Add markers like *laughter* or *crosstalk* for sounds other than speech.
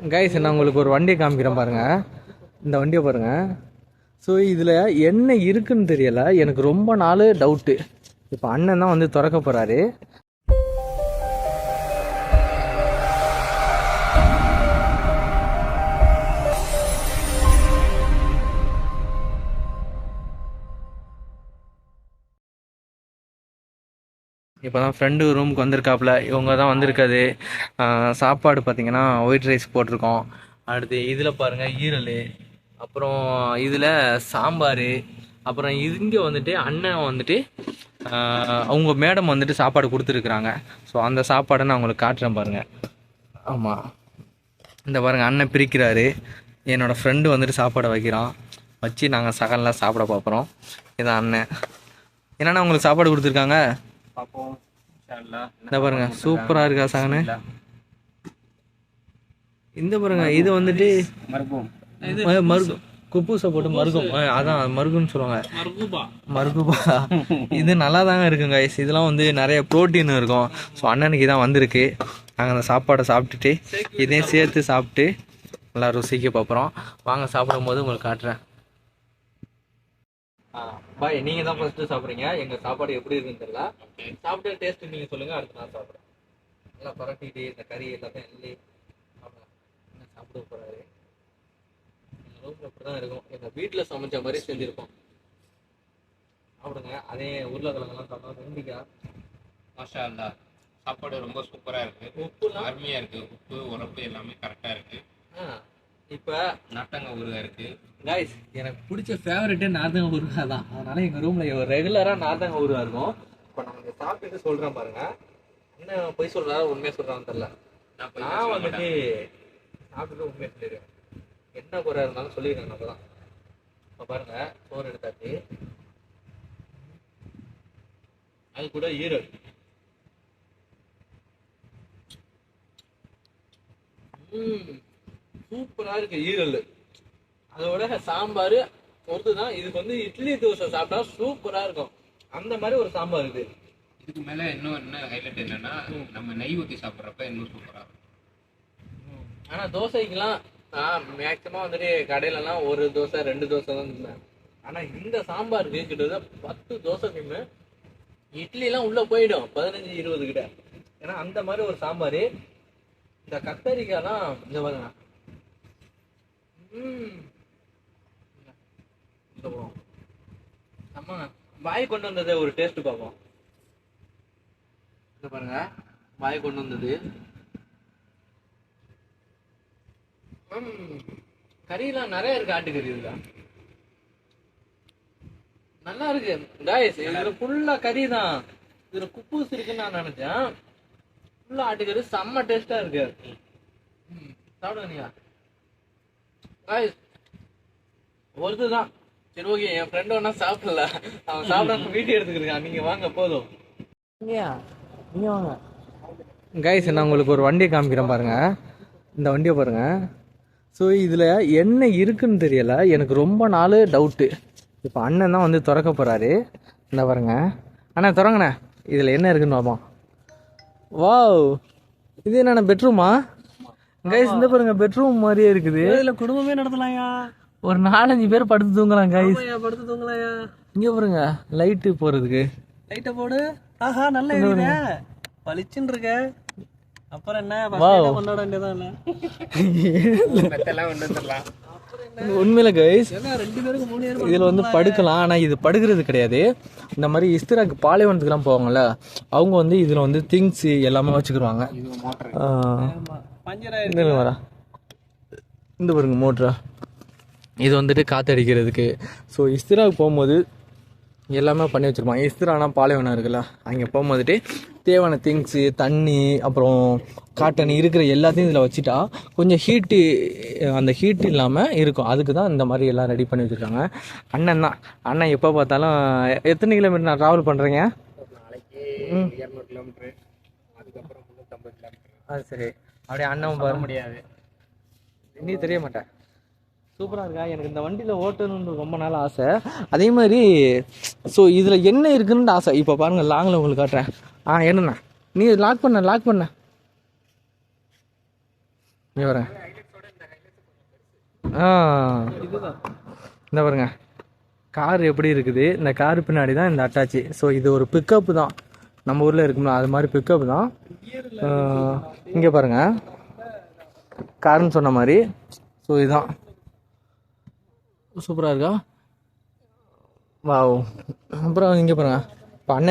Guys நான் உங்களுக்கு ஒரு வண்டியை காமிக்கிறேன் பாருங்க. இந்த வண்டியை பாருங்க. ஸோ இதில் என்ன இருக்குன்னு தெரியலை. எனக்கு ரொம்ப நாள் டவுட்டு இப்போ அண்ணன் தான் வந்து திறக்க போகிறாரு இப்போ தான் ஃப்ரெண்டு ரூமுக்கு வந்திருக்காப்புல இவங்க தான் வந்திருக்காது சாப்பாடு பார்த்தீங்கன்னா ஒயிட் ரைஸ் போட்டிருக்கோம். அடுத்து இதில் பாருங்கள் ஈரல். அப்புறம் இதில் சாம்பார். அப்புறம் இங்கே வந்துட்டு அண்ணன் வந்துட்டு அவங்க மேடம் வந்துட்டு சாப்பாடு கொடுத்துருக்குறாங்க. ஸோ அந்த சாப்பாடை நான் உங்களுக்கு காட்டுறேன் பாருங்கள் ஆமாம் இந்த பாருங்கள் அண்ணன் பிரிக்கிறாரு. என்னோட ஃப்ரெண்டு வந்துட்டு சாப்பாடை வைக்கிறான். வச்சு நாங்கள் சகல்லாம் சாப்பிட பார்க்குறோம் இதான் அண்ணன். என்னண்ணா உங்களுக்கு சாப்பாடு கொடுத்துருக்காங்க? பார்ப்போம் இந்த பாருங்க சூப்பரா இருக்கா சகனு இந்த பாருங்க இது வந்துட்டு மர்பூம் ம- மருகு குப்பூசை. போட்டு மருகும் அதான் மருகுன்னு சொல்லுவாங்க. மருகுபா இது நல்லா தாங்க இருக்குங்க guys. இதெல்லாம் வந்து நிறைய புரோட்டீன் இருக்கும். ஸோ அண்ணனுக்கு இதான் வந்திருக்கு. நாங்கள் அந்த சாப்பாடை சாப்பிட்டுட்டு இதையும் சேர்த்து சாப்பிட்டு நல்லா ருசிக்க பார்க்குறோம் வாங்க சாப்பிடும்போது உங்களுக்கு காட்டுறேன். பாய் நீங்க தான் ஃபர்ஸ்ட் சாப்பிடுறீங்க. எங்க சாப்பாடு எப்படி இருக்குன்னு தெரியல. சாப்பிட்டு டேஸ்ட் நீங்க சொல்லுங்க அடுத்து நான் சாப்பிடுறேன். நல்லா பரட்டிட்டு இந்த கறி எல்லாத்தையும் சாப்பிடலாம் என்ன சாப்பிட போறாரு? எங்க ரூம்ல அப்படிதான் இருக்கும். எங்க வீட்டுல சமைச்ச மாதிரி செஞ்சிருப்போம் சாப்பிடுங்க. அதே உருளைக்கிழங்கெல்லாம் சாப்பிட்டோம் வெண்டிக்காய். மாஷா அல்லா சாப்பாடு ரொம்ப சூப்பரா இருக்கு. உப்புலாம்? அருமையா இருக்கு. உப்பு உரப்பு எல்லாமே கரெக்டா இருக்கு. இப்ப நாட்டங்க ஊறுகாய் இருக்கு. காய்ஸ் எனக்கு பிடிச்ச ஃபேவரட்டே நார்த்தங்க ஊருகா தான். அதனால எங்க ரூம்ல ரெகுலரா நார்த்தங்க ஊருகா இருக்கும். இப்போ நான் இங்க சாப்பிட்டுட்டு சொல்றேன் பாருங்க. என்ன பொய் சொல்றாரா உண்மையா சொல்றான்னு தெரியல. நான் வந்துட்டு மாட்டேன். சாப்பிட்டுட்டு உண்மையா சொல்லிடுவேன். என்ன குறை இருந்தாலும் சொல்லிடுறேன் நம்ம தான் இப்போ பாருங்க சோறு எடுத்தாச்சு. அது கூட ஈரல். ம் சூப்பரா இருக்கு ஈரல் அதோட சாம்பார் பொறுத்து தான் இதுக்கு வந்து இட்லி தோசை சாப்பிட்டா சூப்பரா இருக்கும். அந்த மாதிரி ஒரு சாம்பார் இது. இதுக்கு மேல இன்னும் என்ன ஹைலைட் என்னன்னா நம்ம நெய் ஊத்தி சாப்பிடுறப்ப இன்னும் சூப்பரா இருக்கும். ஆனா தோசைக்கெல்லாம் நான் மேக்சிமம் வந்துட்டு கடையிலலாம் ஒரு தோசை ரெண்டு தோசை தான் தின்னேன் ஆனா இந்த சாம்பாருக்கு கிட்டத்தட்ட பத்து தோசை தின்னு இட்லிலாம் உள்ள போயிடும் பதினஞ்சு இருபது கிட்ட. ஏன்னா அந்த மாதிரி ஒரு சாம்பார். இந்த கத்தரிக்காய்லாம் இந்த பாருங்க. அம்மா வாய் கொண்டு வந்ததை ஒரு டேஸ்ட் பார்ப்போம். இந்த பாருங்க. வாய் கொண்டு வந்தது. கறியெல்லாம் நிறைய இருக்கு ஆட்டுக்கறி இதுல நல்லா இருக்கு. காய்ஸ் இதுல ஃபுல்லா கறி தான் இதுல குப்பூஸ் இருக்குன்னு நான் நினைச்சேன். ஃபுல்லா ஆட்டுக்கறி செம்ம டேஸ்டா இருக்கு. சாப்பிடுங்க நீங்க. காய்ஸ் ஒருதுதான். சரி ஓகே என் ஃப்ரெண்ட் ஒன்னா சாப்பிடல. அவன் சாப்பிடாம *laughs* வீடியோ எடுத்துக்கிருக்கான் நீங்க வாங்க போதும். நீங்க வாங்க. கைஸ் நான் உங்களுக்கு ஒரு வண்டியை காமிக்கிறேன் பாருங்க. இந்த வண்டியை பாருங்க. ஸோ இதில் என்ன இருக்குன்னு தெரியல. எனக்கு ரொம்ப நாள் டவுட்டு இப்போ அண்ணன் தான் வந்து திறக்க போகிறாரு இந்த பாருங்க. அண்ணா திறங்கண்ணே. இதில் என்ன இருக்குன்னு பார்ப்போம் வாவ் இது என்னண்ணா பெட்ரூமா கைஸ் இந்த பாருங்க பெட்ரூம் மாதிரியே இருக்குது. இதுல குடும்பமே நடத்தலாம்யா. ஒரு நாலஞ்சு பேர் படுத்து தூங்கலாம் கைஸ் படுத்து தூங்கலாம்யா. இங்கே பாருங்க லைட்டு போகிறதுக்கு லைட்ட போடு. ஆஹா நல்ல எரியுதே. பளிச்சுன்னு இருக்க. அப்புறம் என்ன? கொண்டாட வேண்டியதான் உண்மையில கைஸ் ஏன்னா ரெண்டு பேருக்கு மூணு பேரும் இதில் வந்து படுக்கலாம். ஆனால் இது படுக்கிறது கிடையாது. இந்த மாதிரி இஸ்திராக்கு பாலைவனத்துக்குலாம் போவாங்கல்ல அவங்க வந்து இதில் வந்து திங்ஸ் எல்லாமே வச்சுக்கிடுவாங்க இது மோட்டர் பஞ்சரா இந்த வரா இந்த பாருங்க மோட்ரா. இது வந்துட்டு காற்றடிக்கிறதுக்கு ஸோ இஸ்திராவுக்கு போகும்போது எல்லாமே பண்ணி வச்சுருப்பாங்க இஸ்திரானா பாலைவனம் இருக்குல்ல அங்கே போகும்போதுட்டு தேவையான திங்ஸு தண்ணி அப்புறம் காட்டன் இருக்கிற எல்லாத்தையும் இதில் வச்சுட்டா கொஞ்சம் ஹீட்டு அந்த ஹீட் இல்லாமல் இருக்கும். அதுக்கு தான் இந்த மாதிரி எல்லாம் ரெடி பண்ணி வச்சுருக்காங்க. அண்ணன் தான். அண்ணன் எப்போ பார்த்தாலும் எத்தனை கிலோமீட்டர் நான் ட்ராவல் பண்ணுறீங்க நாளைக்கு இரநூறு கிலோமீட்டர் அதுக்கப்புறம் முந்நூற்றம்பது கிலோமீட்டர் அது சரி. அப்படியே அண்ணன் பாரு முடியாது. நீ தெரிய மாட்டேன் சூப்பராக இருக்கா? எனக்கு இந்த வண்டியில் ஓட்டணும்னு ரொம்ப நாள் ஆசை. அதே மாதிரி ஸோ இதில் என்ன இருக்குன்னு ஆசை. இப்போ பாருங்க லாங்கில் உங்களுக்கு காட்டுறேன். ஆ என்னண்ணா? நீ லாக் பண்ண லாக் பண்ண. நீ வரேன் ஆ இந்த பாருங்க. கார் எப்படி இருக்குது? இந்த கார் பின்னாடி தான் இந்த அட்டாச்சி. ஸோ இது ஒரு பிக்கப் தான். நம்ம ஊரில் இருக்கும்ல அது மாதிரி பிக்கப் தான். இங்கே பாருங்க. காருன்னு சொன்ன மாதிரி. ஸோ இதுதான். சூப்பராக இருக்கா? வாவ் அப்புறம் இங்கே பாருங்க. இப்போ அண்ணன்